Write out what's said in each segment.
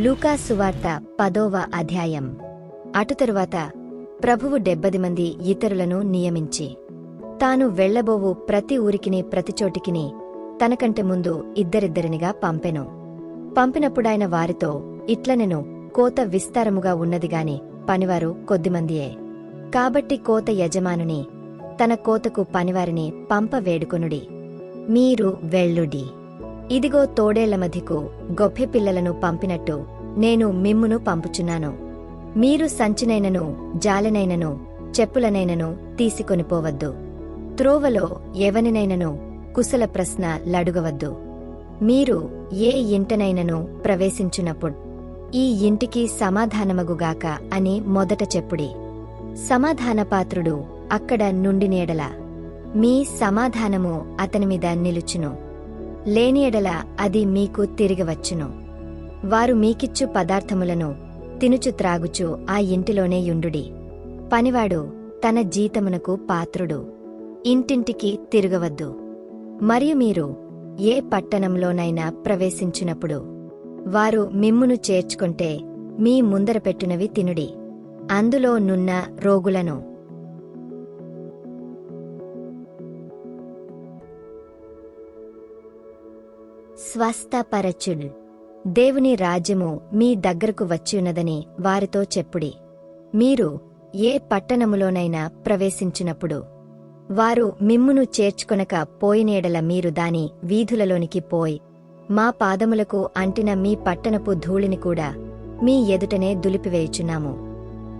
లూకా సువార్త పదోవ అధ్యాయం. అటు తరువాత ప్రభువు డెబ్బది మంది ఇతరులను నియమించి తాను వెళ్ళబోవు ప్రతి ఊరికిని ప్రతిచోటికిని తనకంటే ముందు ఇద్దరిద్దరినిగా పంపెను. పంపినప్పుడాయన వారితో ఇట్లనెను కోత విస్తారముగా ఉన్నదిగాని పనివారు కొద్దిమందియే. కాబట్టి కోత యజమానుని తన కోతకు పనివారిని పంప వేడుకొనుడి మీరు వెళ్ళుడి. ఇదిగో తోడేళ్ళ మధికు గొప్పె పిల్లలను పంపినట్టు నేను మిమ్మును పంపుచున్నాను. మీరు సంచినైనను జాలెనైనను చెప్పులనైనను తీసుకొనిపోవద్దు. త్రోవలో ఎవనినైనను కుశల ప్రశ్న లడుగవద్దు. మీరు ఏ ఇంటనైనను ప్రవేశించునప్పుడు ఈ ఇంటికి సమాధానమగుగాక అని మొదట చెప్పుడి. సమాధానపాత్రుడు అక్కడ నుండి నీడల. మీ సమాధానము అతని మీద నిలుచును. లేని ఎడల అది మీకు తిరిగవచ్చును. వారు మీకిచ్చు పదార్థములను తినుచు త్రాగుచు ఆ ఇంటిలోనే యుండుడి. పనివాడు తన జీతమునకు పాత్రుడు. ఇంటింటికి తిరగవద్దు. మరియు మీరు ఏ పట్టణంలోనైనా ప్రవేశించినప్పుడు వారు మిమ్మును చేర్చుకుంటే మీ ముందర పెట్టునవి తినుడి. అందులో నున్న రోగులను స్వస్థపరచుడు దేవుని రాజ్యము మీ దగ్గరకు వచ్చియున్నదని వారితో చెప్పుడి. మీరు ఏ పట్టణములోనైనా ప్రవేశించినప్పుడు వారు మిమ్మును చేర్చుకొనక పోయినేడల మీరు దాని వీధులలోనికి పోయి మా పాదములకు అంటిన మీ పట్టణపు ధూళిని కూడా మీ ఎదుటనే దులిపివేయుచున్నాము.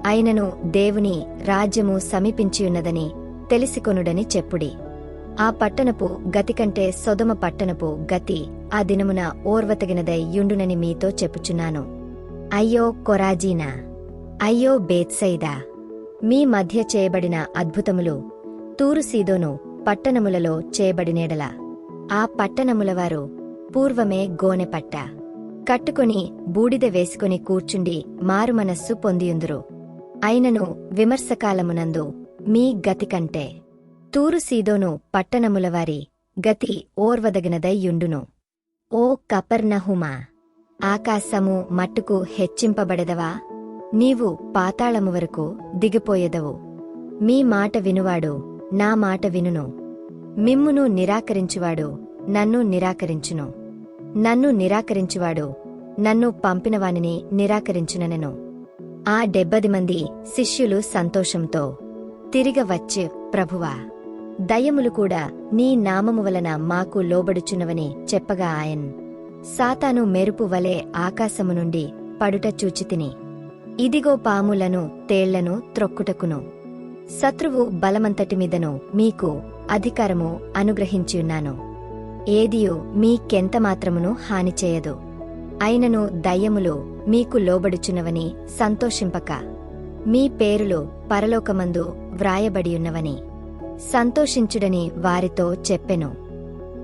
అయినను దేవుని రాజ్యము సమీపించియున్నదని తెలిసికొనుడని చెప్పుడి. ఆ పట్టణపు గతి కంటే సొదమ పట్టణపు గతి ఆ దినమున ఓర్వతగినదై యుండునని మీతో చెప్పుచున్నాను. అయ్యో కొరాజీనా! అయ్యో బేత్సైదా! మీ మధ్య చేయబడిన అద్భుతములు తూరు సీదోను పట్టణములలో చేయబడినేడల. ఆ పట్టణములవారు పూర్వమే గోనెపట్ట. కట్టుకొని బూడిద వేసుకుని కూర్చుండి మారుమనస్సు పొందియుందురు. అయినను విమర్శకాలమునందు మీ గతి కంటే తూరు సీదోను పట్టణములవారి గతి ఓర్వదగినదయ్యుండును. ఓ కపర్నహుమా ఆకాశము మట్టుకు హెచ్చింపబడెదవా? నీవు పాతాళము వరకు దిగిపోయెదవు. మీ మాట వినువాడు నా మాట వినును. మిమ్మును నిరాకరించువాడు నన్ను నిరాకరించును. నన్ను నిరాకరించువాడు నన్ను పంపినవానిని నిరాకరించుననెను. ఆ డెబ్బది మంది శిష్యులు సంతోషంతో తిరిగ వచ్చే ప్రభువా దయ్యములు కూడా నీ నామము వలన మాకు లోబడుచున్నవని చెప్పగా ఆయన్. సాతాను మెరుపు వలె ఆకాశము నుండి పడుట చూచితిని. ఇదిగో పాములను తేళ్ళను త్రొక్కుటకును. శత్రువు బలమంతటి మీదను మీకు అధికారము అనుగ్రహించియున్నాను ఏదియో మీకెంత మాత్రమును హాని చేయదు. అయినను దయ్యములు మీకు లోబడుచున్నవని సంతోషింపక. మీ పేరులు పరలోకమందు వ్రాయబడియున్నవని. సంతోషించుడని వారితో చెప్పెను.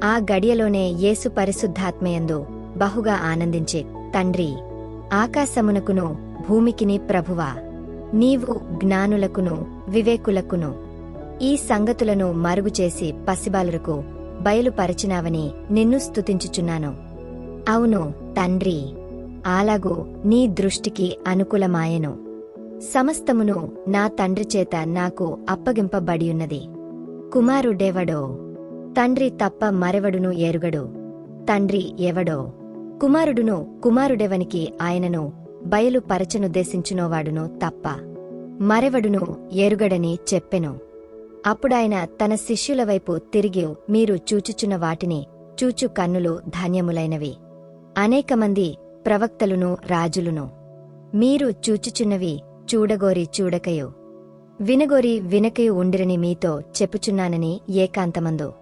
ఆ గడియలోనే యేసు పరిశుద్ధాత్మయందు బహుగా ఆనందించే తండ్రి ఆకాశమునకును భూమికిని ప్రభువా. నీవు జ్ఞానులకును వివేకులకును. ఈ సంగతులను మరుగుచేసి పసిబాలురకు బయలుపరచినావని నిన్ను స్తుతించుచున్నాను. అవును తండ్రి అలాగూ నీ దృష్టికి అనుకూలమాయెను. సమస్తమును నా తండ్రి చేత నాకు అప్పగింపబడియున్నది. కుమారుడెవడో? తండ్రి తప్ప మరెవడును ఎరుగడు. తండ్రి ఎవడో? కుమారుడును కుమారుడెవనికి ఆయనను బయలుపరచనుద్దేశించునోవాడును తప్ప మరెవడును ఎరుగడని చెప్పెను. అప్పుడాయన తన శిష్యుల వైపు తిరిగి మీరు చూచుచున్న వాటిని చూచు కన్నులు ధాన్యములైనవి. అనేకమంది ప్రవక్తలును రాజులును మీరు చూచుచున్నవి చూడగోరి చూడకయో. వినగోరి వినకయు ఉండిరని మీతో చెప్పుచున్నానని ఏకాంతమందు.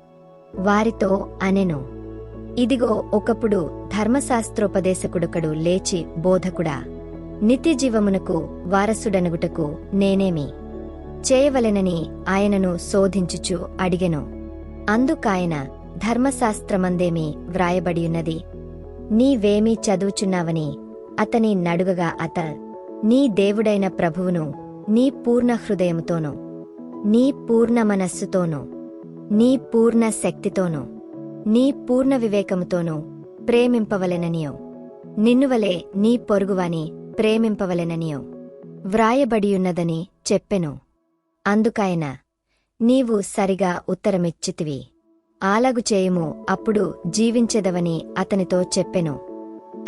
వారితో అనెను. ఇదిగో ఒకప్పుడు ధర్మశాస్త్రోపదేశకుడొకడు లేచి బోధకుడా. నిత్యజీవమునకు వారసుడనుగుటకు నేనేమి? చేయవలెనని ఆయనను శోధించుచు అడిగెను. అందుకాయన ధర్మశాస్త్రమందేమి వ్రాయబడియున్నది? నీవేమీ చదువుచున్నావని అతని నడుగగా అత నీ దేవుడైన ప్రభువును నీ పూర్ణ హృదయముతోనూ నీ పూర్ణ మనస్సుతోనూ నీ పూర్ణ శక్తితోనూ నీ పూర్ణ వివేకముతోనూ ప్రేమింపవలెననియో. నిన్నువలే నీ పొరుగువాని ప్రేమింపవలెననియో. వ్రాయబడియున్నదని చెప్పెను. అందుకాయన నీవు సరిగా ఉత్తరమిచ్చితివి. ఆలగు చేయుము అప్పుడు జీవించెదవని అతనితో చెప్పెను.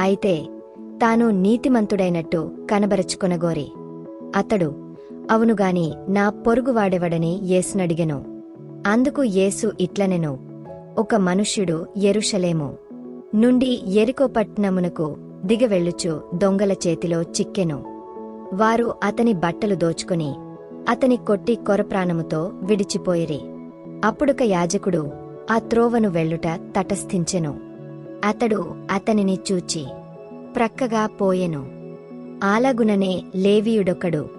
అయితే తాను నీతిమంతుడైనట్టు కనబరచుకొనగోరి. అతడు అవునుగాని నా పొరుగువాడెవడని యేసునడిగెను. అందుకు యేసు ఇట్లనెను ఒక మనుష్యుడు ఎరుషలేము నుండి ఎరుకోపట్నమునకు దిగవెళ్ళుచు దొంగల చేతిలో చిక్కెను. వారు అతని బట్టలు దోచుకుని అతని కొట్టి కొరప్రాణముతో విడిచిపోయిరి. అప్పుడొక యాజకుడు ఆ త్రోవను వెళ్ళుట తటస్థించెను. అతడు అతనిని చూచి ప్రక్కగా పోయెను. ఆలగుననే లేవీయుడొకడు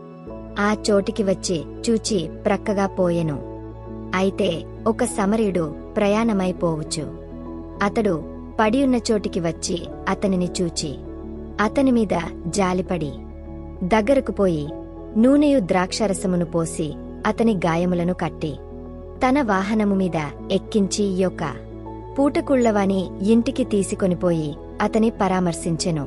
ఆ చోటికి వచ్చి చూచి ప్రక్కగా పోయెను. అయితే ఒక సమరీయుడు ప్రయాణమైపోవచ్చు అతడు పడియున్న చోటికి వచ్చి అతనిని చూచి అతని మీద జాలిపడి దగ్గరకు పోయి నూనెయు ద్రాక్షరసమును పోసి అతని గాయములను కట్టి తన వాహనము మీద ఎక్కించి యొక్క పూటకుళ్ళవాని ఇంటికి తీసుకొనిపోయి అతని పరామర్శించెను.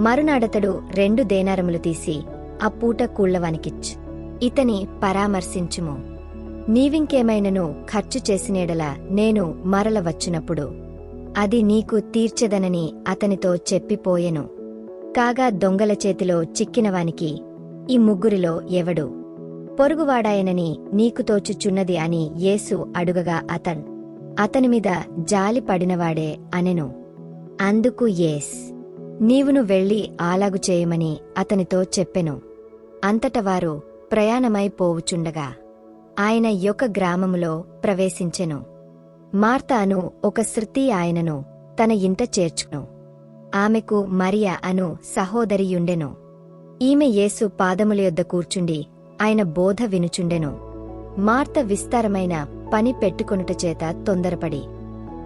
మరునాడతడు రెండు దేనారములు తీసి ఆ పూట కూళ్ళవానికిచ్చు ఇతని పరామర్శించుము. నీవింకేమైనను ఖర్చు చేసినేడల నేను మరల వచ్చినప్పుడు అది నీకు తీర్చదనని అతనితో చెప్పిపోయెను. కాగా దొంగల చేతిలో చిక్కినవానికి ఈ ముగ్గురిలో ఎవడు? పొరుగువాడాయనని నీకు తోచుచున్నది అని యేసు అడుగగా అతన్ అతనిమీద జాలి పడినవాడే అనెను. అందుకు ఏస్ నీవును వెళ్ళి ఆలాగు చేయమని అతనితో చెప్పెను. అంతటవారు ప్రయాణమై పోవుచుండగా ఆయన యొక్క గ్రామములో ప్రవేశించెను. మార్తాను ఒక శృతి ఆయనను తన ఇంట చేర్చును. ఆమెకు మరియ అను సహోదరియుండెను. ఈమె యేసు పాదముల యొద్ద కూర్చుండి ఆయన బోధ వినుచుండెను. మార్త విస్తారమైన పని పెట్టుకొనుట చేత తొందరపడి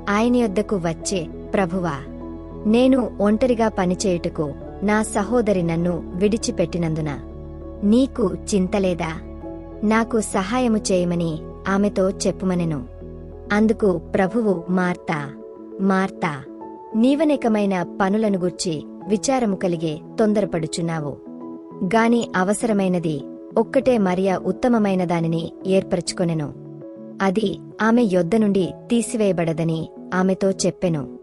ఆయన యొద్దకు వచ్చే ప్రభువా నేను ఒంటరిగా పనిచేయుటకు నా సహోదరి నన్ను విడిచిపెట్టినందున నీకు చింతలేదా నాకు సహాయము చేయమని ఆమెతో చెప్పుమనెను. అందుకు ప్రభువు మార్తా మార్తా నీవనేకమైన పనులను గుర్చి విచారము కలిగే తొందరపడుచున్నావు. గాని అవసరమైనది ఒక్కటే మరియా ఉత్తమమైన దానిని ఏర్పరచుకొనెను. అది ఆమె యొద్ద నుండి తీసివేయబడదని ఆమెతో చెప్పెను.